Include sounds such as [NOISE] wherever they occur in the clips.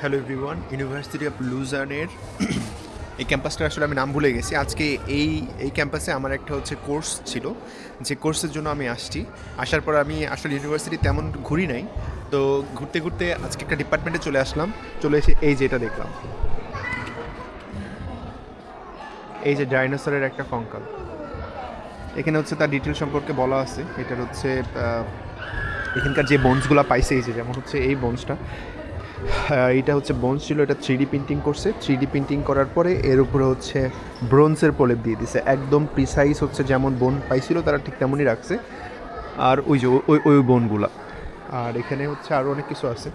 Hello everyone university of লুজানের এই ক্যাম্পাসটা আসলে আমি নাম ভুলে গেছি। আজকে এই এই ক্যাম্পাসে আমার একটা হচ্ছে কোর্স ছিল। যে কোর্সের জন্য আমি আসছি। আসার পর আমি আসলে ইউনিভার্সিটি তেমন ঘুরি নাই। তো ঘুরতে ঘুরতে আজকে একটা ডিপার্টমেন্টে চলে আসলাম। চলে এসে এই যে এটা দেখলাম। এই যে ডাইনোসরের একটা কঙ্কাল। এখানে হচ্ছে তার ডিটেল সম্পর্কে বলা আছে। এটার হচ্ছে এখানকার যে বোনসগুলো পাইছে, এই যে যেমন হচ্ছে এই বোনসটা এটা হচ্ছে বোনস ছিল, এটা থ্রি প্রিন্টিং করছে। থ্রি প্রিন্টিং করার পরে এর উপরে হচ্ছে ব্রোঞ্জের প্রলেপ দিয়ে দিছে। একদম প্রিসাইজ হচ্ছে যেমন বোন পাইছিল, তারা ঠিক তেমনই রাখছে। আর ওই যে, ওই ওই বোনগুলা আর এখানে হচ্ছে আরও অনেক কিছু আছে।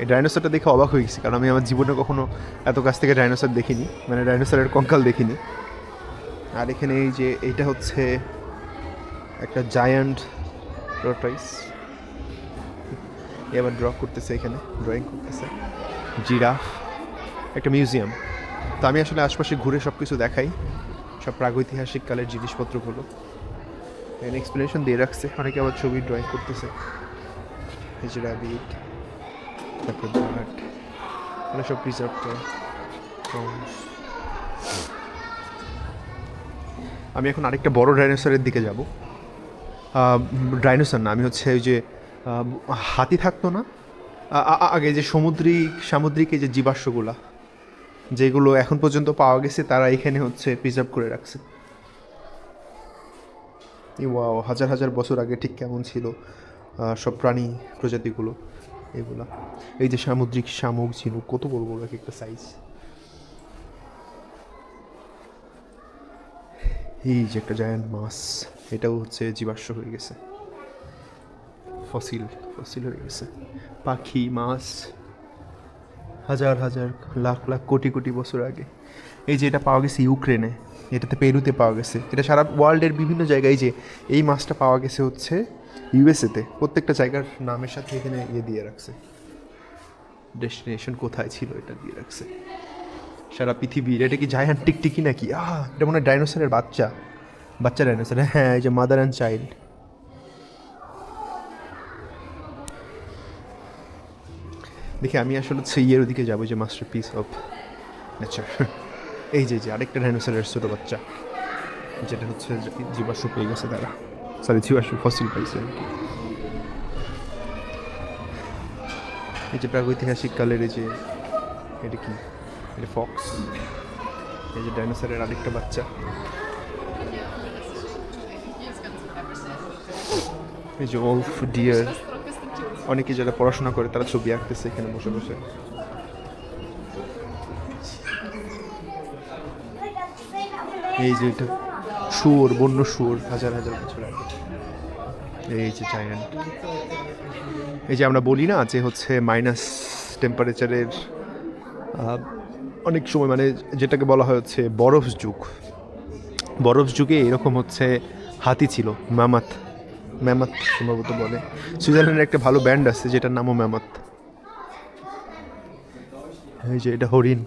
এই ডাইনোসরটা দেখে অবাক হয়ে গেছি, কারণ আমি আমার জীবনে কখনো এত কাছ থেকে ডাইনোসর দেখিনি। মানে ডাইনোসরের কঙ্কাল দেখিনি। আর এখানে এই যে এইটা হচ্ছে একটা জায়ান্ট রোটাইস এবার ড্র করতেছে এখানে ড্রয়িং করতেছে। জিরাফ একটা মিউজিয়াম তো আমি আসলে আশপাশে ঘুরে সব কিছু দেখাই। সব প্রাগৈতিহাসিক কালের জিনিসপত্রগুলো। এখানে এক্সপ্লেনেশন দিয়ে রাখছে। অনেকে আবার ছবি ড্রয়িং করতেছে। তারপর এগুলো সব প্রিজার্ভ আমি এখন আরেকটা বড় ডাইনোসরের দিকে যাব। ডাইনোসর না, আমি হচ্ছে ওই যে হাতি থাকতো না? আগে যে সামুদ্রিক সামুদ্রিক এই যে জীবাশ্মগুলা, যেগুলো এখন পর্যন্ত পাওয়া গেছে, তারা এখানে হচ্ছে প্রিজার্ভ করে রাখছে। ওয়াও, হাজার হাজার বছর আগে ঠিক কেমন ছিল সব প্রাণী, প্রজাতিগুলো, এগুলা। এই যে সামুদ্রিক শামুক, ঝিনুক, কত বড় এক একটা সাইজ এই যে একটা জায়ান্ট মাছ, এটাও হচ্ছে জীবাশ্ম হয়ে গেছে। ফসিল ফসিল হয়ে গেছে। পাখি, মাছ, হাজার হাজার, লাখ লাখ, কোটি কোটি বছর আগে। এই যে এটা পাওয়া গেছে ইউক্রেনে, এটাতে পেরুতে পাওয়া গেছে। এটা সারা ওয়ার্ল্ডের বিভিন্ন জায়গায় যে এই মাছটা পাওয়া গেছে হচ্ছে ইউএসএতে। প্রত্যেকটা জায়গার নামের সাথে এখানে ইয়ে দিয়ে রাখছে। ডেস্টিনেশন কোথায় ছিল এটা দিয়ে রাখছে। সারা পৃথিবীর, এটা কি জায়ান্ট টিকটিকি নাকি? আহ, এটা মনে হয় ডাইনোসরের বাচ্চা। বাচ্চা ডাইনোসর হ্যাঁ এই যে মাদার অ্যান্ড চাইল্ড। দেখি আমি আসলে হচ্ছে ইয়ের ওদিকে যাব যে মাস্টার পিস অফ নেচার এই যে [LAUGHS] যে, আরেকটা ডাইনোসরের ছোটো বাচ্চা, যেটা হচ্ছে জীবাশ্ম পেয়ে গেছে তারা। সরি জীবাশ্ম ফসিল পাইছে আর কি। এই যে প্রাগৈতিহাসিক কালের এই যে, এটা কি? এটা ফক্স এই যে ডাইনোসরের আরেকটা বাচ্চা। এই যে ওল্ফ ডিয়ার অনেকে যারা পড়াশোনা করে, তারা ছবি আঁকতেছে এখানে বসে বসে। এই যে এটা শুয়োর, বন্য শুয়োর, হাজার হাজার বছর আগে। এই যে জায়ান্ট এই যে আমরা বলি না যে হচ্ছে মাইনাস টেম্পারেচারের অনেক সময় মানে যেটাকে বলা হয় হচ্ছে বরফ যুগ। বরফ যুগে এরকম হচ্ছে হাতি ছিল ম্যামাথ ম্যামাথ সম্ভবত বলে। সুইজারল্যান্ডের একটা ভালো ব্যান্ড আছে, যেটার নামও ম্যামাথ এই যে এটা হরিণ।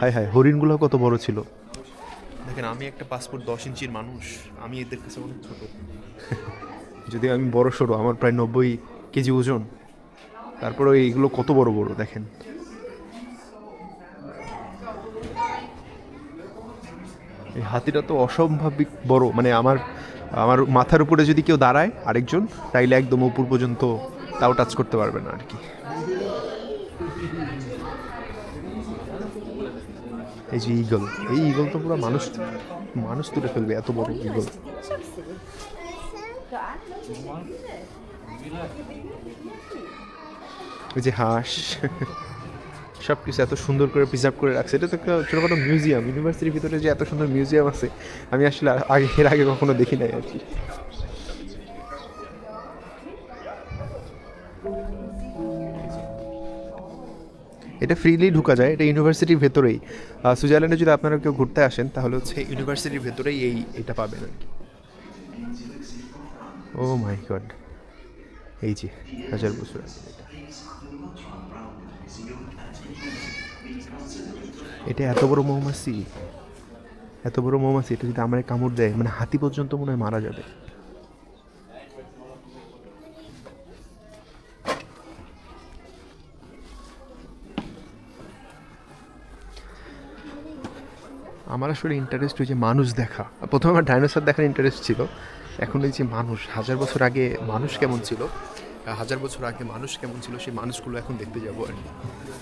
হাই হাই হরিণগুলো কত বড় ছিল। দেখেন, আমি একটা পাসপোর্ট দশ ইঞ্চির মানুষ, আমি এদের কাছে অনেক ছোট। যদি আমি বড় সড়ো আমার প্রায় নব্বই কেজি ওজন। তারপরে এইগুলো কত বড় বড়, দেখেন। এই হাতিটা তো অসম্ভাবিক বড় মানে আমার আমার মাথার উপরে যদি কেউ দাঁড়ায় আরেকজন, তাইলে একদম উপর পর্যন্ত তাও টাচ করতে পারবে না আর কি এই যে ইগল এই ইগল তো পুরো মানুষ মানুষ তুলে ফেলবে, এত বড় ইগল ওই যে হাঁস। সব কিছু এত সুন্দর করে প্রিজার্ভ করে রাখছে। এটা তো একটা ছোটোখাটো মিউজিয়াম ইউনিভার্সিটির ভিতরে যে এত সুন্দর মিউজিয়াম আছে, আমি আসলে আগে, এর আগে কখনো দেখি নাই আর কি। এটা ফ্রিলি ঢুকা যায়, এটা ইউনিভার্সিটির ভেতরেই। সুইজারল্যান্ডে যদি আপনারা কেউ ঘুরতে আসেন, তাহলে হচ্ছে ইউনিভার্সিটির ভেতরেই এই, এটা পাবেন আর কি। ও মাই গড এই যে, হাজার বছর এটা। এটা এত বড় মৌমাছি, এত বড় মৌমাছি, এটা যদি আমার কামড় দেয় মানে হাতি পর্যন্ত মনে হয় মারা যাবে আমার আসলে ইন্টারেস্ট হয়েছে মানুষ দেখা। প্রথমে আমার ডাইনোসর দেখার ইন্টারেস্ট ছিল। এখন এই যে মানুষ, হাজার বছর আগে মানুষ কেমন ছিল, হাজার বছর আগে মানুষ কেমন ছিল, সেই মানুষগুলো এখন দেখতে যাব আর কি।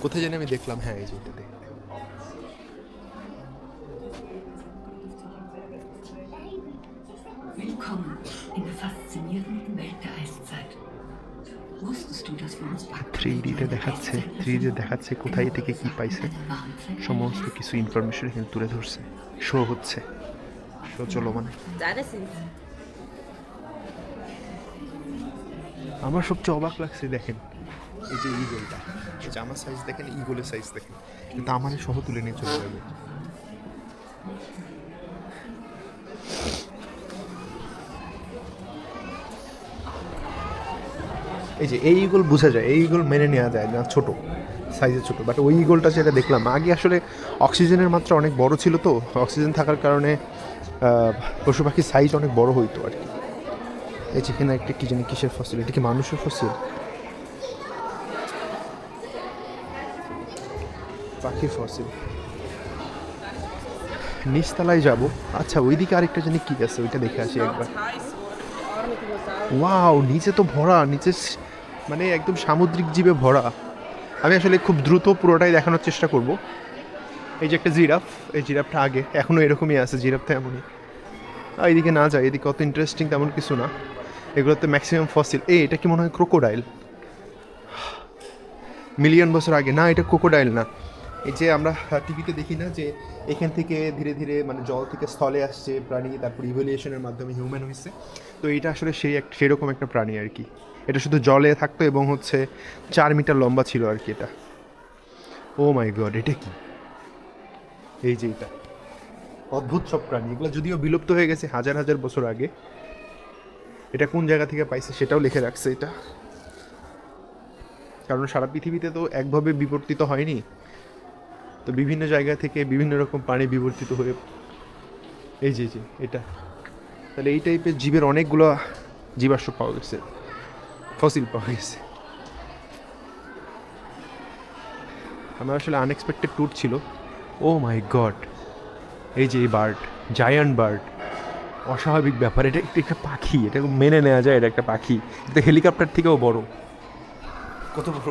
কোথায় জানি আমি দেখলাম হ্যাঁ এই যে এটা দেখতে। Willkommen in der faszinierenden Welt der three ডিতে দেখাচ্ছে থ্রি ডি দেখাচ্ছে কোথায় থেকে কি পাইছে। সমস্ত কিছু ইনফরমেশন এখানে তুলে ধরছে। শো হচ্ছে। শো চলো মানে আমার সবচেয়ে অবাক লাগছে, দেখেন। এই যে ইগলটা আমার সাইজ দেখেন ইগলের সাইজ দেখেন। কিন্তু আমার সহ তুলে নিয়ে চলে যাবে। এই যে এই ইগল বোঝা যায় এই ইগল মেনে নেওয়া যায় না ছোটো সাইজে ছোটো। বাট ওই ইগলটা যেটা দেখলাম। আগে আসলে অক্সিজেনের মাত্রা অনেক বড় ছিল তো অক্সিজেন থাকার কারণে পশু পাখির সাইজ অনেক বড় হইতো আর কি। এই যেখানে একটা কী জানি কিসের ফসিল এটা কি মানুষের ফসিল পাখির ফসিল নিচতলায় যাব। আচ্ছা ওইদিকে আরেকটা জানি কী আছে ওইটা দেখে আসি একবার। ওয়াও নিচে তো ভরা নিচে মানে একদম সামুদ্রিক জীবে ভরা। আমি আসলে খুব দ্রুত পুরোটাই দেখানোর চেষ্টা করব। এই যে একটা জিরাফ, এই জিরাফটা আগে এখনও এরকমই আছে, জিরাফটা এমনই। এদিকে না যায়, এদিকে অত ইন্টারেস্টিং তেমন কিছু না। এগুলোতে ম্যাক্সিমাম ফসিল এই, এটা কি মনে হয় ক্রোকোডাইল মিলিয়ন বছর আগে। না, এটা ক্রোকোডাইল না। এই যে আমরা টিভিতে দেখি না যে এখান থেকে ধীরে ধীরে মানে জল থেকে স্থলে আসছে প্রাণী, তারপর ইভলিউশনের মাধ্যমে হিউম্যান হয়েছে। তো এটা আসলে সেই এক, সেরকম একটা প্রাণী আর কি। এটা শুধু জলে থাকতো এবং হচ্ছে চার মিটার লম্বা ছিল আর কি এটা। ও মাই গড এটা কি? এই যে এটা। অদ্ভুত সব প্রাণী, এগুলো যদিও বিলুপ্ত হয়ে গেছে হাজার হাজার বছর আগে। এটা কোন জায়গা থেকে পাইছে সেটাও লিখে রাখছে এটা। কারণ সারা পৃথিবীতে তো একভাবে বিবর্তিত হয়নি। তো বিভিন্ন জায়গা থেকে বিভিন্ন রকম প্রাণী বিবর্তিত হয়ে এই যে যে, এটা। তাহলে এই টাইপের জীবের অনেকগুলো জীবাশ্ম পাওয়া গেছে। ফসিল পাওয়া গেছে আমার আসলে আনএক্সপেক্টেড ট্যুর ছিল। ও মাই গড এই যে এই বার্ড জায়ান্ট বার্ড অস্বাভাবিক ব্যাপার, এটা একটা একটা পাখি, এটা মেনে নেওয়া যায়, এটা একটা পাখি। এটা হেলিকপ্টার থেকেও বড়। কত বড়?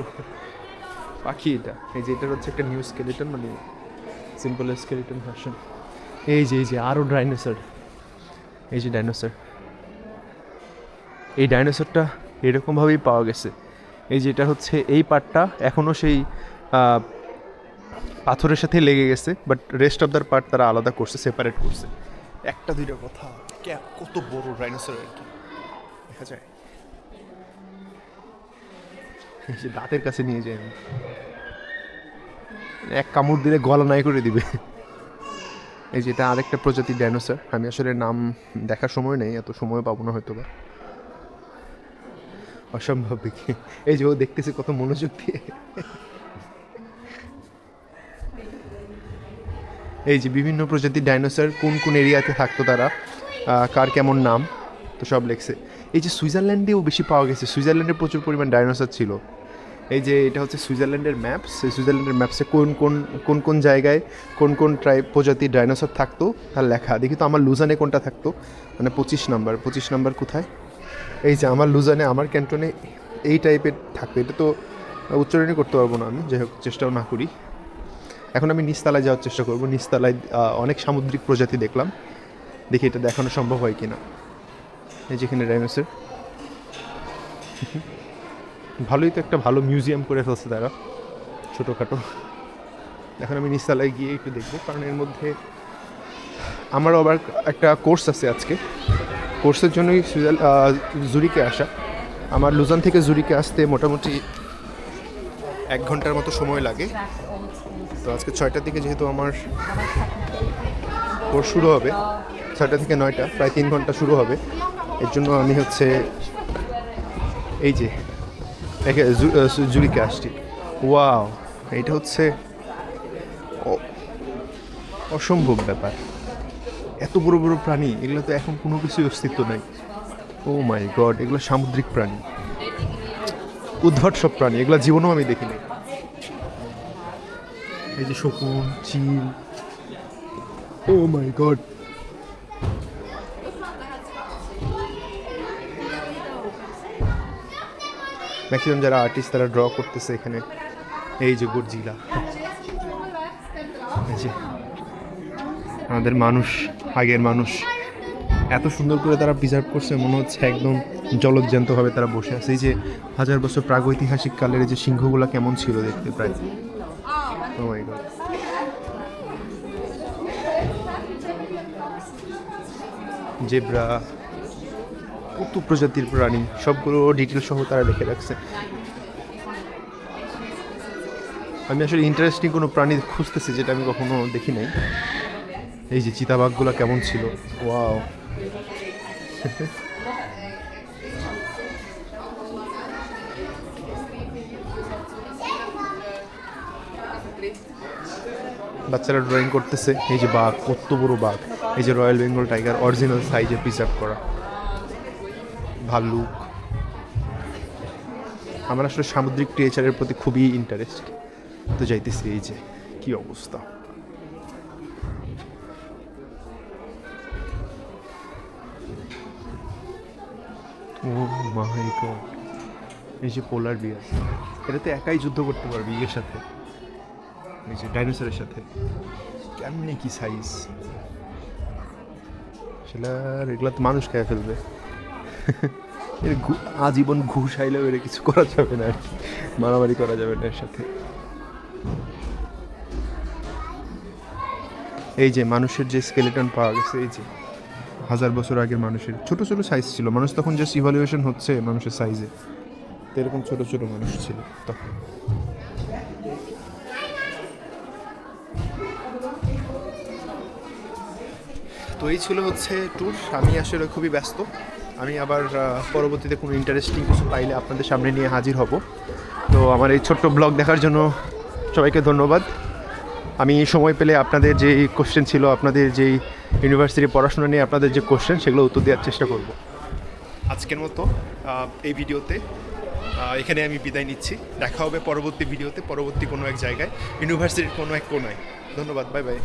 পাখি এটা। এই যে এটার হচ্ছে একটা নিউ স্কেলিটন মানে সিম্পল স্কেলিটন ভার্সন এই যে এই যে আরও ডাইনোসর এই যে ডাইনোসর এই ডাইনোসরটা এরকমভাবেই পাওয়া গেছে। এই যেটা হচ্ছে, এই পার্টটা এখনও সেই পাথরের সাথে লেগে গেছে but rest of the part তারা আলাদা করছে সেপারেট করছে। একটা দুইটা কথা কত বড় ডাইনোসর আর কি। দেখা যায়। দাঁতের কাছে নিয়ে যায়। এক কামড় দিলে গলা নাই করে দিবে। এই যেটা আরেকটা প্রজাতির ডাইনোসর আমি আসলে নাম দেখার সময় নেই, এত সময় পাবো না হয়তো বা অসম্ভব দেখি। এই যে ও দেখতেছে কত মনোযোগ দিয়ে। এই যে বিভিন্ন প্রজাতির ডাইনোসর কোন কোন এরিয়াতে থাকতো তারা কার কেমন নাম, তো সব লেখছে। এই যে সুইজারল্যান্ডেও বেশি পাওয়া গেছে, সুইজারল্যান্ডে প্রচুর পরিমাণ ডাইনোসর ছিল। এই যে এটা হচ্ছে সুইজারল্যান্ডের ম্যাপস, এই সুইজারল্যান্ডের ম্যাপসে কোন কোন কোন কোন জায়গায় কোন কোন ট্রাইব প্রজাতির ডাইনোসর থাকতো, তার লেখা। দেখি তো আমার লুজানে কোনটা থাকতো মানে পঁচিশ নাম্বার পঁচিশ নাম্বার কোথায়? এই যে আমার লুজানে আমার ক্যান্টনে এই টাইপের থাকবে। এটা তো উচ্চারণই করতে পারব না আমি যাই হোক চেষ্টাও না করি। এখন আমি নিচতলায় যাওয়ার চেষ্টা করব। নিচতলায় আহ, অনেক সামুদ্রিক প্রজাতি দেখলাম। দেখি এটা দেখানো সম্ভব হয় কি না এই যেখানে ডাইনোসর। ভালোই তো একটা ভালো মিউজিয়াম করে ফেলছে তারা ছোটোখাটো। এখন আমি নিচতলায় গিয়ে একটু দেখব কারণ এর মধ্যে আমারও আবার একটা কোর্স আছে আজকে। কোর্সের জন্যই সুইজার জুরিকে আসা। আমার লুজান থেকে জুরিকে আসতে মোটামুটি এক ঘণ্টার মতো সময় লাগে। তো আজকে ছয়টার দিকে যেহেতু আমার কোর্স শুরু হবে, ছয়টা থেকে নয়টা, প্রায় তিন ঘণ্টা শুরু হবে। এর জন্য আমি হচ্ছে এই যে জুরিকে আসছি। ওয়াও, এটা হচ্ছে অসম্ভব ব্যাপার। এত বড় বড় প্রাণী, এগুলো তো এখন কোনো কিছুই অস্তিত্ব নাই। ও মাই গড এগুলো সামুদ্রিক প্রাণী। উদ্ভট সব প্রাণী, এগুলো জীবনেও আমি দেখিনি এই যে শকুন, চিল। ও মাই গড ম্যাক্সিমাম যারা আর্টিস্ট তারা ড্র করতেছে এখানে। এই যে গর্জিলা। আমাদের মানুষ। আগের মানুষ। এত সুন্দর করে তারা প্রিজার্ভ করছে, মনে হচ্ছে একদম জলজ্যান্তভাবে তারা বসে আছে। এই যে হাজার বছর প্রাগৈতিহাসিক কালের যে সিংহগুলো কেমন ছিল দেখতে প্রায়। Oh. জেব্রা, কত প্রজাতির প্রাণী, সবগুলো ডিটেল সহ তারা লিখে রাখছে। আমি আসলে ইন্টারেস্টিং কোনো প্রাণী খুঁজতেছি যেটা আমি কখনো দেখি নাই। এই যে চিতাবাঘগুলো কেমন ছিল? ওয়াও বাচ্চারা ড্রয়িং করতেছে এই যে বাঘ কত বড় বাঘ। এই যে রয়্যাল বেঙ্গল টাইগার অরিজিনাল সাইজে প্রিজার্ভ করা। ভাল্লুক। আমার আসলে সামুদ্রিক ক্রিয়েচারের প্রতি খুবই ইন্টারেস্ট তো যাইতেছি এই যে কি অবস্থা? ও মাই গড এই যে পোলার বিয়ার এটাতে একাই যুদ্ধ করতে পারবি ইয়ের সাথে। এই যে ডাইনোসরের সাথে। কেমনি কি সাইজ সেটা এগুলা তো মানুষ খেয়ে ফেলবে। এর আজীবন ঘুষ আইলেও এর কিছু করা যাবে না আর কি। মারামারি করা যাবে না এর সাথে। এই যে মানুষের যে স্কেলেটন পাওয়া গেছে, এই যে। হাজার বছর আগের মানুষের। ছোট ছোট সাইজ ছিল। মানুষ তখন জাস্ট ইভালুয়েশন হচ্ছে মানুষের সাইজে তো এরকম ছোট ছোট মানুষ ছিল তখন। তো এই ছিল হচ্ছে ট্যুর আমি আসলে খুবই ব্যস্ত। আমি আবার পরবর্তীতে কোনো ইন্টারেস্টিং কিছু পাইলে আপনাদের সামনে নিয়ে হাজির হব। তো আমার এই ছোট্ট ব্লগ দেখার জন্য সবাইকে ধন্যবাদ। আমি এই সময় পেলে আপনাদের যে কোশ্চেন ছিল, আপনাদের যেই ইউনিভার্সিটি পড়াশোনা নিয়ে আপনাদের যে কোশ্চেন সেগুলো উত্তর দেওয়ার চেষ্টা করব। আজকের মতো এই ভিডিওতে এখানে আমি বিদায় নিচ্ছি। দেখা হবে পরবর্তী ভিডিওতে, পরবর্তী কোনো এক জায়গায় ইউনিভার্সিটির কোনো এক কোনায় ধন্যবাদ বাই বাই